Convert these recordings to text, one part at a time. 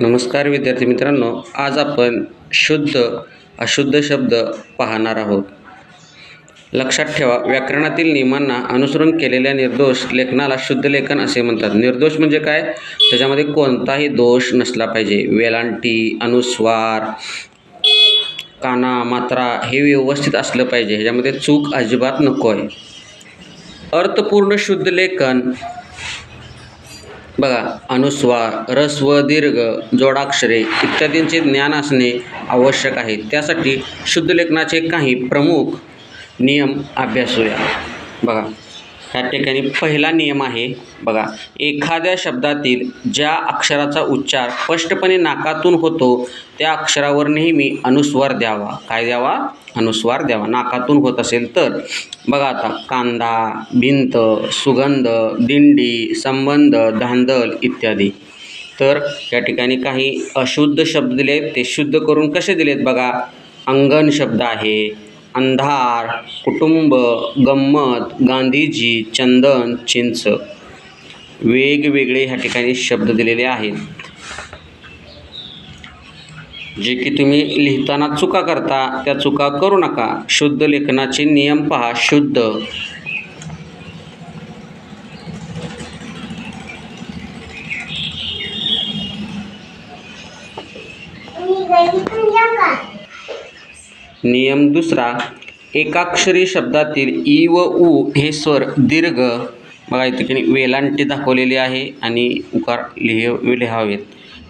नमस्कार विद्यार्थी मित्रांनो आज आपण शुद्ध अशुद्ध शब्द पाहणार आहोत. लक्षात ठेवा व्याकरणातील नियमांना अनुसरून केलेल्या निर्दोष लेखनाला शुद्ध लेखन असे म्हणतात. निर्दोष म्हणजे काय? त्याच्यामध्ये कोणताही दोष नसला पाहिजे. वेलांटी अनुस्वार काना मात्रा हे व्यवस्थित असलं पाहिजे. ह्याच्यामध्ये चूक अजिबात नको आहे. अर्थपूर्ण शुद्ध लेखन बघा अनुस्वार रस्व दीर्घ जोडाक्षरे इत्यादींचे ज्ञान असणे आवश्यक आहे. त्यासाठी शुद्ध लेखनाचे काही प्रमुख नियम अभ्यासूया. बघा ह्या ठिकाणी पहिला नियम आहे बघा. एखाद्या शब्दातील ज्या अक्षराचा उच्चार स्पष्टपणे नाकातून होतो त्या अक्षरावर नेहमी अनुस्वार द्यावा. काय द्यावा? अनुस्वार द्यावा. नाकातून होत असेल तर. बघा आता कांदा भिंत सुगंध दिंडी संबंध धांदल इत्यादी. तर या ठिकाणी काही अशुद्ध शब्द दिले ते शुद्ध करून कसे दिलेत बघा? अंगण शब्द आहे. अंधार कुटुंब गंमत गांधीजी चंदन चिंच. वेगवेगळे ह्या ठिकाणी शब्द दिलेले आहेत. जे की तुम्ही लिहिताना चुका करता त्या चुका करू नका. शुद्ध लेखनाचे नियम पहा शुद्ध. नियम दुसरा एकाक्षरी शब्दातील ई व उ हे स्वर दीर्घ. बघा या ठिकाणी वेलांटी दाखवलेली आहे आणि उकार लिह लिहावेत.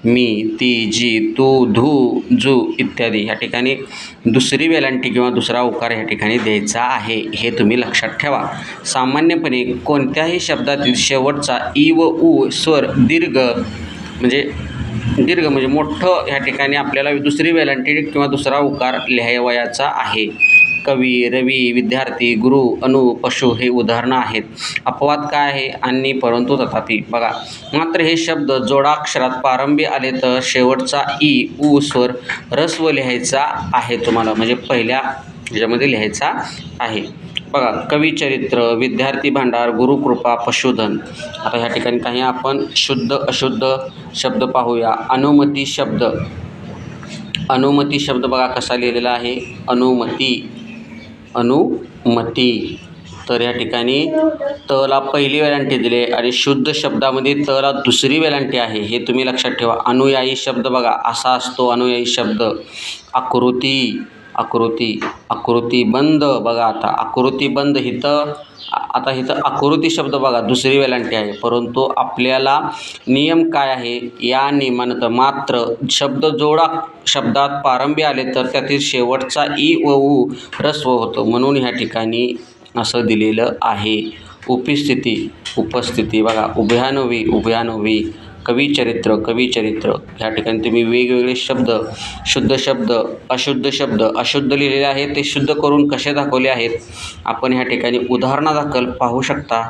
मी ती जी तू धू जू इत्यादी ह्या ठिकाणी दुसरी वेलांटी किंवा दुसरा उकार ह्या ठिकाणी द्यायचा आहे हे तुम्ही लक्षात ठेवा. सामान्यपणे कोणत्याही शब्दातील शेवटचा ई व उ स्वर दीर्घ म्हणजे दीर्घ म्हणजे मोठं ह्या ठिकाणी आपल्याला दुसरी वेलांटी किंवा दुसरा उकार लिहावयाचा आहे. कवी रवी विद्यार्थी गुरु अनु पशु हे उदाहरणं आहेत. अपवाद काय आहे आणि परंतु तथापि बघा मात्र हे शब्द जोडाक्षरात प्रारंभी आले तर शेवटचा ई ऊ स्वर रस्व लिहायचा आहे तुम्हाला. म्हणजे पहिल्या ह्याच्यामध्ये लिहायचा आहे. बघा कविचरित्र विद्यार्थी भांडार गुरुकृपा पशुधन. आता ह्या ठिकाणी काही आपण शुद्ध अशुद्ध शब्द पाहूया. अनुमती शब्द. अनुमती शब्द बघा कसा लिहिलेला आहे. अनुमती. अनुमती. तर या ठिकाणी तला पहिली वेलांटी दिली आहे आणि शुद्ध शब्दामध्ये तला दुसरी वेलांटी आहे. हे तुम्ही लक्षात ठेवा. अनुयायी शब्द बघा. असा असतो अनुयायी शब्द. आकृती. आकृती आकृती बंद बघा आता. आकृती बंद हिथं आता इथं आकृती शब्द बघा दुसरी वेलांटी आहे. परंतु आपल्याला नियम काय आहे? या नियमानंतर मात्र शब्द जोडा शब्दात प्रारंभी आले तर त्यातील शेवटचा ई व उ रस्व होतो. म्हणून ह्या ठिकाणी असं दिलेलं आहे. उपस्थिती उपस्थिती बघा. उभ्यानवी उभ्यानवी. कविचरित्र कविचरित्र. ह्या ठिकाणी तुम्ही वेगवेगळे शब्द शुद्ध शब्द अशुद्ध शब्द अशुद्ध लिहिलेले आहेत ते शुद्ध करून कसे दाखवले आहेत? आपण ह्या ठिकाणी उदाहरणादाखल पाहू शकता.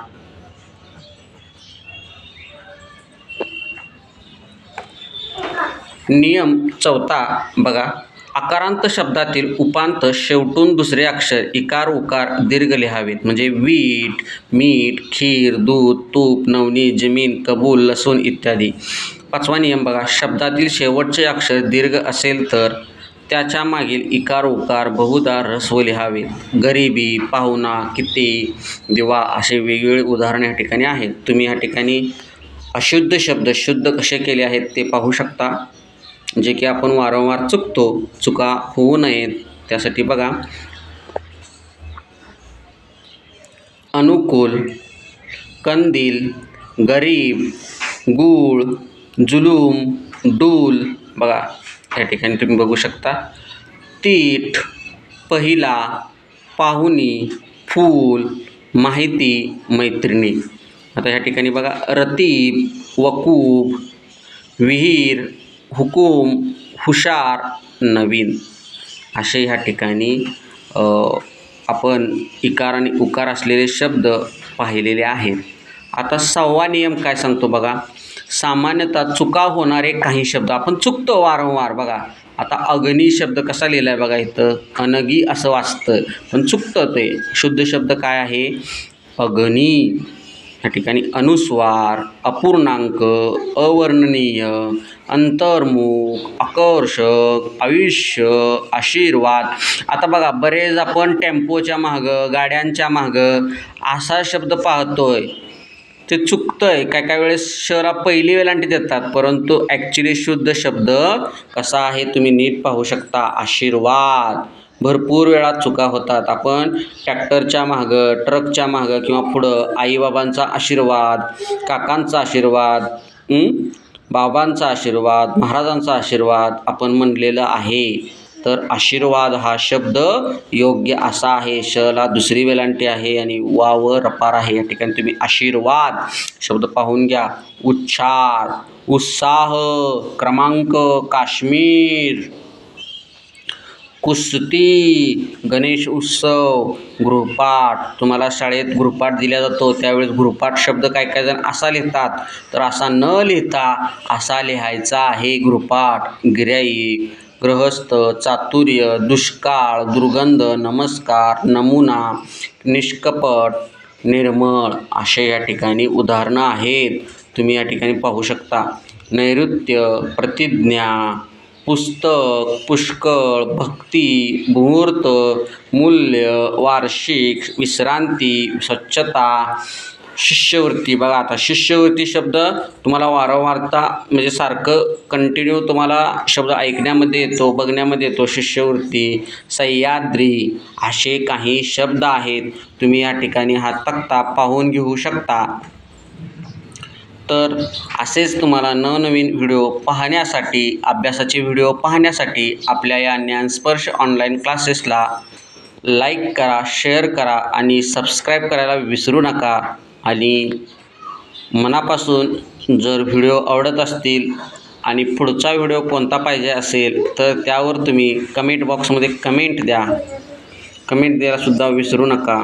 नियम चौथा बघा. आकारांत शब्दातील उपांत शेवटून दुसरे अक्षर इकार उकार दीर्घ लिहावेत. म्हणजे वीट मीठ खीर दूध तूप नवनी जमीन कबूल लसूण इत्यादी. पाचवा नियम बघा. शब्दातील शेवटचे अक्षर दीर्घ असेल तर त्याच्या मागील इकार उकार बहुधा रस्व लिहावेत. गरिबी पाहुणा किती दिवा असे वेगवेगळे उदाहरण या ठिकाणी आहेत. तुम्ही ह्या ठिकाणी अशुद्ध शब्द शुद्ध कसे केले आहेत ते पाहू शकता. जे की आपण वारंवार चुकतो चुका होऊ नयेत त्यासाठी बघा. अनुकूल कंदील गरीब गूळ जुलूम डूल बघा या ठिकाणी तुम्ही बघू शकता. तीठ पहिला पाहुणी फूल माहिती मैत्रिणी. आता ह्या ठिकाणी बघा रतीब वकूब विहीर हुकूम हुशार नवीन असे ह्या ठिकाणी आपण इकार आणि उकार असलेले शब्द पाहिलेले आहेत. आता सहावा नियम काय सांगतो बघा. सामान्यतः चुका होणारे काही शब्द आपण चुकतो वारंवार बघा. आता अग्नी शब्द कसा लिहिला आहे बघा इथं? अनगी असं वाचतं. पण चुकतं ते. शुद्ध शब्द काय आहे? अग्नी या ठिकाणी अनुस्वार अपूर्णांक अवर्णनीय अंतर्मुख आकर्षक आयुष्य आशीर्वाद. आता बघा बरेच आपण टेम्पोच्या मागं गाड्यांच्या मागं असा शब्द पाहतोय. ते चुकतं आहे काय काय वेळेस शहरा पहिली वेलांटी देतात परंतु ॲक्च्युली शुद्ध शब्द कसा आहे तुम्ही नीट पाहू शकता. आशीर्वाद. भरपूर वेळा चुका होतात. आपण ट्रॅक्टरच्या मागं ट्रकच्या मागं किंवा पुढं आईबाबांचा आशीर्वाद काकांचा आशीर्वाद बाबांचा आशीर्वाद महाराजांचा आशीर्वाद आपण म्हणलेलं आहे. तर आशीर्वाद हा शब्द योग्य असा आहे. शला दुसरी वेलांटी आहे आणि वाव रपार आहे. या ठिकाणी तुम्ही आशीर्वाद शब्द पाहून घ्या. उच्चार उत्साह क्रमांक काश्मीर. कुस्ती गणेश उत्सव गृहपाठ तुम्हाला शाळेत गृहपाठ दिला जातो. त्यावेळेस गृहपाठ शब्द काय काय जण असा लिहितात. तर असा न लिहिता असा लिहायचा आहे गृहपाठ गिराईक गृहस्थ चातुर्य दुष्काळ दुर्गंध नमस्कार नमुना निष्कपट निर्मळ असे या ठिकाणी उदाहरणं आहेत. तुम्ही या ठिकाणी पाहू शकता. नैऋत्य प्रतिज्ञा पुस्तक पुष्कळ भक्ती मुहूर्त मूल्य वार्षिक विश्रांती स्वच्छता शिष्यवृत्ती. बघा आता शिष्यवृत्ती शब्द तुम्हाला वारंवारता म्हणजे सारखं कंटिन्यू तुम्हाला शब्द ऐकण्यामध्ये येतो बघण्यामध्ये येतो. शिष्यवृत्ती सह्याद्री असे काही शब्द आहेत. तुम्ही या ठिकाणी हा तक्ता पाहून घेऊ शकता. तर असेच तुम्हाला नवनवीन व्हिडिओ पाहण्यासाठी अभ्यासाचे व्हिडिओ पाहण्यासाठी आपल्या या ज्ञानस्पर्श ऑनलाईन क्लासेसला लाईक करा शेअर करा आणि सबस्क्राईब करायला विसरू नका. आणि मनापासून जर व्हिडिओ आवडत असतील आणि पुढचा व्हिडिओ कोणता पाहिजे असेल तर त्यावर तुम्ही कमेंट बॉक्समध्ये कमेंट द्या. कमेंट द्यायलासुद्धा विसरू नका.